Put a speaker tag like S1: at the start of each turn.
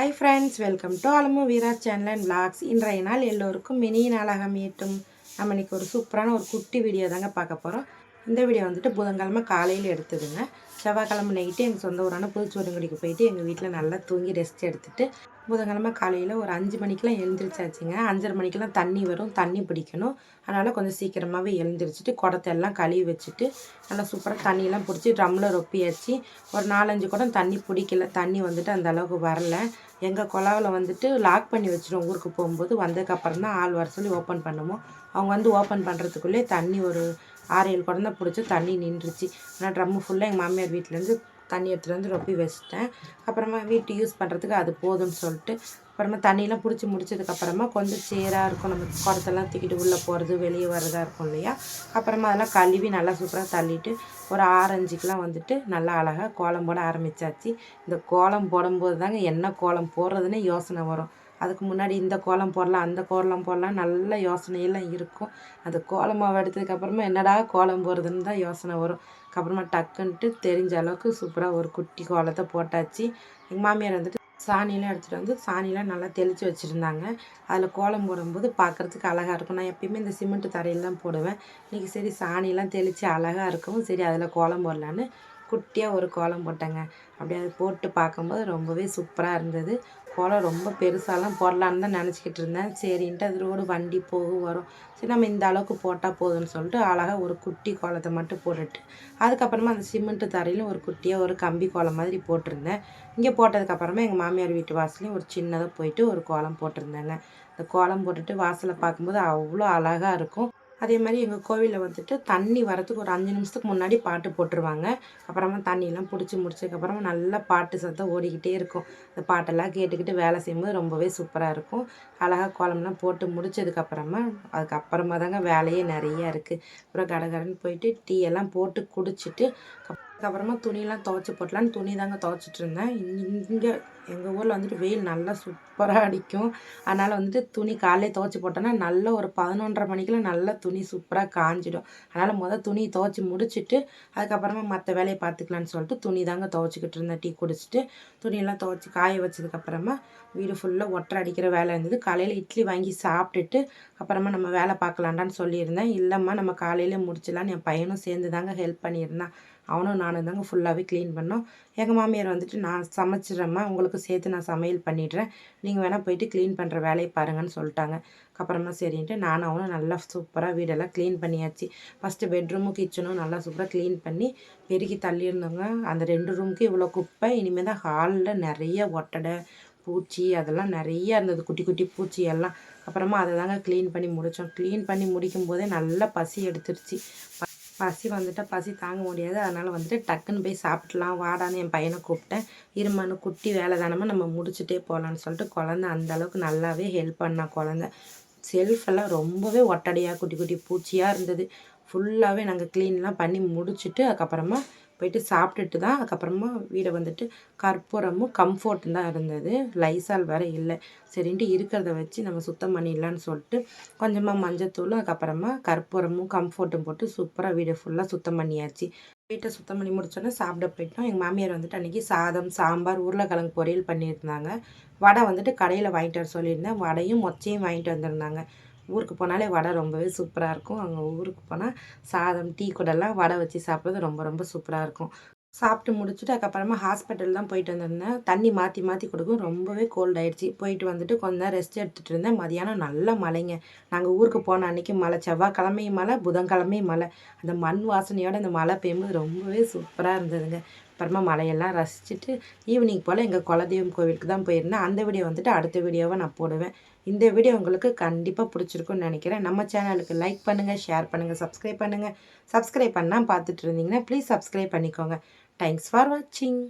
S1: Hi friends welcome to Alamu Veera channel and vlogs இன்றைய நாள் எல்லோருக்கும் மினி நாளாக மீட்டும் நம்ம இன்றைக்கி ஒரு சூப்பரான ஒரு குட்டி வீடியோ தாங்க பார்க்க போகிறோம் இந்த வீடியோ வந்துட்டு புதன்கிழமை காலையில் எடுத்ததுங்க. செவ்வாய்க்கிழமை நைட்டு எங்கள் சொந்த ஊரான புதுச்சோரங்குடிக்கு போயிட்டு எங்கள் வீட்டில் நல்லா தூங்கி ரெஸ்ட் எடுத்துட்டு புதன்கிழமை காலையில் ஒரு அஞ்சு மணிக்கெலாம் எழுந்திரிச்சாச்சுங்க. அஞ்சரை மணிக்கெலாம் தண்ணி வரும் தண்ணி பிடிக்கணும். அதனால் கொஞ்சம் சீக்கிரமாகவே எழுந்திரிச்சிட்டு குடத்தை எல்லாம் கழுவி வச்சுட்டு நல்லா சூப்பராக தண்ணியெல்லாம் பிடிச்சி ட்ரம்மில் ரொப்பியாச்சு. ஒரு நாலஞ்சு குடம் தண்ணி பிடிக்கல தண்ணி வந்துட்டு அந்த அளவுக்கு வரல. எங்கள் குழாவில் வந்துட்டு லாக் பண்ணி வச்சுருவோம். ஊருக்கு போகும்போது வந்ததுக்கப்புறம் தான் ஆள் வர சொல்லி ஓப்பன் பண்ணுவோம். அவங்க வந்து ஓப்பன் பண்ணுறதுக்குள்ளே தண்ணி ஒரு ஆறு ஏழு குடம் பிடிச்சி தண்ணி நின்றுச்சு. ஆனால் ட்ரம்மு ஃபுல்லாக எங்கள் மாமியார் வீட்டிலேருந்து தண்ணி எடுத்துகிட்டு வந்து ரொப்பி வச்சுட்டேன். அப்புறமா வீட்டு யூஸ் பண்ணுறதுக்கு அது போதும்னு சொல்லிட்டு அப்புறமா தண்ணியெலாம் பிடிச்சி முடிச்சதுக்கப்புறமா கொஞ்சம் சேராக இருக்கும். நம்ம குடத்தெல்லாம் தூக்கிட்டு உள்ளே போகிறது வெளியே வர்றதா இருக்கும் இல்லையா? அப்புறமா அதெல்லாம் கழுவி நல்லா சூப்பராக தள்ளிட்டு ஒரு ஆரஞ்சுக்கெலாம் வந்துட்டு நல்லா அழகாக கோலம் போட ஆரம்பித்தாச்சு இந்த கோலம் போடும்போது தாங்க என்ன கோலம் போடுறதுன்னு யோசனை வரும். அதுக்கு முன்னாடி இந்த கோலம் போடலாம் அந்த கோலம் போடலாம் நல்ல யோசனையெல்லாம் இருக்கும். அது கோலம் மாவு எடுத்ததுக்கப்புறமா என்னடா கோலம் போடுறதுன்னு தான் யோசனை வரும். அப்புறமா டக்குன்ட்டு தெரிஞ்ச அளவுக்கு சூப்பராக ஒரு குட்டி கோலத்தை போட்டாச்சு. எங்கள் மாமியார் வந்துட்டு சாணியெலாம் எடுத்துகிட்டு வந்து சாணியெலாம் நல்லா தெளித்து வச்சுருந்தாங்க. அதில் கோலம் போடும்போது பார்க்குறதுக்கு அழகாக இருக்கும். நான் எப்பயுமே இந்த சிமெண்ட் தரையில் தான் போடுவேன். இன்றைக்கி சரி சாணியெல்லாம் தெளித்து அழகாக இருக்கும் சரி அதில் கோலம் போடலான்னு குட்டியாக ஒரு கோலம் போட்டேங்க. அப்படியே அது போட்டு பார்க்கும்போது ரொம்பவே சூப்பராக இருந்தது. கோலம் ரொம்ப பெருசாலாம் போடலான்னு தான் நினச்சிக்கிட்டு இருந்தேன். சரின்ட்டு அது ரோடு வண்டி போகும் வரும். சரி நம்ம இந்த அளவுக்கு போட்டால் போதும்னு சொல்லிட்டு அழகாக ஒரு குட்டி கோலத்தை மட்டும் போட்டுட்டு அதுக்கப்புறமா அந்த சிமெண்ட்டு தரையிலும் ஒரு குட்டியாக ஒரு கம்பி கோலம் மாதிரி போட்டிருந்தேன். இங்கே போட்டதுக்கப்புறமா எங்கள் மாமியார் வீட்டு வாசலையும் ஒரு சின்னதாக போயிட்டு ஒரு கோலம் போட்டிருந்தேங்க. இந்த கோலம் போட்டுட்டு வாசலை பார்க்கும்போது அவ்வளோ அழகாக இருக்கும். அதே மாதிரி எங்கள் கோவிலில் வந்துட்டு தண்ணி வரத்துக்கு ஒரு அஞ்சு நிமிஷத்துக்கு முன்னாடி பாட்டு போட்டுருவாங்க. அப்புறமா தண்ணியெல்லாம் பிடிச்சி முடிச்சதுக்கப்புறமா நல்லா பாட்டு சத்தம் ஓடிக்கிட்டே இருக்கும். அந்த பாட்டெல்லாம் கேட்டுக்கிட்டு வேலை செய்யும்போது ரொம்பவே சூப்பராக இருக்கும். அழகாக கோலம்லாம் போட்டு முடிச்சதுக்கப்புறமா அதுக்கப்புறமா தாங்க வேலையே நிறையா இருக்குது அப்புறம் கடகடன்னு போயிட்டு டீ எல்லாம் போட்டு குடிச்சிட்டு அதுக்கப்புறமா துணியெல்லாம் துவைச்சி போட்டலான்னு துணி தாங்க துவைச்சிட்டு இருந்தேன் இங்கே எங்கள் ஊரில் வந்துட்டு வெயில் நல்லா சூப்பராக அடிக்கும். அதனால் வந்துட்டு துணி காலையிலே துவைச்சி போட்டோன்னா நல்ல ஒரு பதினொன்றரை மணிக்கெலாம் நல்லா துணி சூப்பராக காஞ்சிடும். அதனால் முதல் துணி துவைச்சி முடிச்சுட்டு அதுக்கப்புறமா மற்ற வேலையை பார்த்துக்கலான்னு சொல்லிட்டு துணி தாங்க துவைச்சிக்கிட்டு இருந்தேன் டீ குடிச்சிட்டு துணியெல்லாம் துவைச்சி காய வச்சதுக்கப்புறமா வீடு ஃபுல்லாக ஒட்டரை அடிக்கிற வேலை இருந்தது. காலையில் இட்லி வாங்கி சாப்பிட்டுட்டு அப்புறமா நம்ம வேலை பார்க்கலான்டான்னு சொல்லியிருந்தேன். இல்லைம்மா நம்ம காலையில் முடிச்சலான்னு என் பையனும் சேர்ந்து தாங்க ஹெல்ப் பண்ணியிருந்தான். அவனும் நானும் தாங்க ஃபுல்லாகவே க்ளீன் பண்ணோம். எங்கள் மாமியார் வந்துட்டு நான் சமைச்சிட்றேம்மா. உங்களுக்கு சேர்த்து நான் சமையல் பண்ணிடுறேன். நீங்கள் வேணால் போயிட்டு க்ளீன் பண்ணுற வேலையை பாருங்கன்னு சொல்லிட்டாங்க. அப்புறமா சரின்ட்டு நானும் அவனும் நல்லா சூப்பராக வீடெல்லாம் க்ளீன் பண்ணியாச்சு. ஃபஸ்ட்டு பெட்ரூமும் கிச்சனும் நல்லா சூப்பராக க்ளீன் பண்ணி பெருக்கி தள்ளியிருந்தோங்க. அந்த ரெண்டு ரூமுக்கு இவ்வளோ குப்பை. இனிமேல் தான் ஹாலில் நிறைய ஒட்டடை பூச்சி அதெல்லாம் நிறைய இருந்தது. குட்டி குட்டி பூச்சி எல்லாம். அப்புறமா அதை தாங்க க்ளீன் பண்ணி முடித்தோம் க்ளீன் பண்ணி முடிக்கும் போதே நல்லா பசி எடுத்துருச்சு. பசி வந்துட்டால் பசி தாங்க முடியாது. அதனால் வந்துட்டு டக்குன்னு போய் சாப்பிட்லாம். வாடான்னு என் பையனை கூப்பிட்டேன். இருமானு குட்டி வேலை தானமாக நம்ம முடிச்சுட்டே போகலான்னு சொல்லிட்டு குழந்த அந்தளவுக்கு நல்லாவே ஹெல்ப் பண்ணா குழந்த. செல்ஃபெல்லாம் ரொம்பவே ஒட்டடையாக குட்டி குட்டி பூச்சியாக இருந்தது. ஃபுல்லாகவே நாங்கள் க்ளீன்லாம் பண்ணி முடிச்சுட்டு அதுக்கப்புறமா போயிட்டு சாப்பிட்டுட்டு தான் அதுக்கப்புறமா வீடை வந்துட்டு கற்பூரமும் கம்ஃபோர்ட்டும் தான் இருந்தது. லைசால் வேறு இல்லை. சரின்ட்டு இருக்கிறத வச்சு நம்ம சுத்தம் பண்ணிடலான்னு சொல்லிட்டு கொஞ்சமாக மஞ்சத்தூளும் அதுக்கப்புறமா கற்பூரமும் கம்ஃபோர்ட்டும் போட்டு சூப்பராக வீடை ஃபுல்லாக சுத்தம் பண்ணியாச்சு. வீட்டை சுத்தம் பண்ணி முடிச்சோன்னே சாப்பிட போயிட்டோம். எங்கள் மாமியார் வந்துட்டு அன்றைக்கி சாதம் சாம்பார் உருளைக்கிழங்கு பொரியல் பண்ணியிருந்தாங்க. வடை வந்துட்டு கடையில் வாங்கிட்டு வர சொல்லியிருந்தேன். வடையும் மொச்சையும் வாங்கிட்டு வந்திருந்தாங்க. ஊருக்கு போனாலே வடை ரொம்பவே சூப்பராக இருக்கும். அங்கே ஊருக்கு போனால் சாதம் டீ கூடலாம் வடை வச்சு சாப்பிட்றது ரொம்ப ரொம்ப சூப்பராக இருக்கும். சாப்பிட்டு முடிச்சுட்டு அதுக்கப்புறமா ஹாஸ்பிட்டல் தான் போயிட்டு வந்திருந்தேன். தண்ணி மாற்றி மாற்றி கொடுக்கும் ரொம்பவே கோல்ட் ஆயிடுச்சு. போயிட்டு வந்துட்டு கொஞ்ச நேரம் ரெஸ்ட் எடுத்துகிட்டு இருந்தேன். மதியானம் நல்ல மழைங்க. நாங்கள் ஊருக்கு போன அன்றைக்கி மழை செவ்வாய்க்கிழமையும் மழை புதன்கிழமையும் மழை. அந்த மண் வாசனையோட அந்த மழை பெய்யும்போது ரொம்பவே சூப்பராக இருந்ததுங்க. அப்புறமா மலையெல்லாம் ரசிச்சுட்டு ஈவினிங் போல் எங்கள் குலதெய்வம் கோவிலுக்கு தான் போயிருந்தேன். அந்த வீடியோ வந்துட்டு அடுத்த வீடியோவை நான் போடுவேன். இந்த வீடியோ உங்களுக்கு கண்டிப்பாக பிடிச்சிருக்குன்னு நினைக்கிறேன். நம்ம சேனலுக்கு லைக் பண்ணுங்கள் ஷேர் பண்ணுங்கள் சப்ஸ்கிரைப் பண்ணுங்கள் சப்ஸ்கிரைப் பண்ணால் பார்த்துட்டு இருந்தீங்கன்னா ப்ளீஸ் சப்ஸ்கிரைப் பண்ணிக்கோங்க. தேங்க்ஸ் ஃபார் வாட்சிங்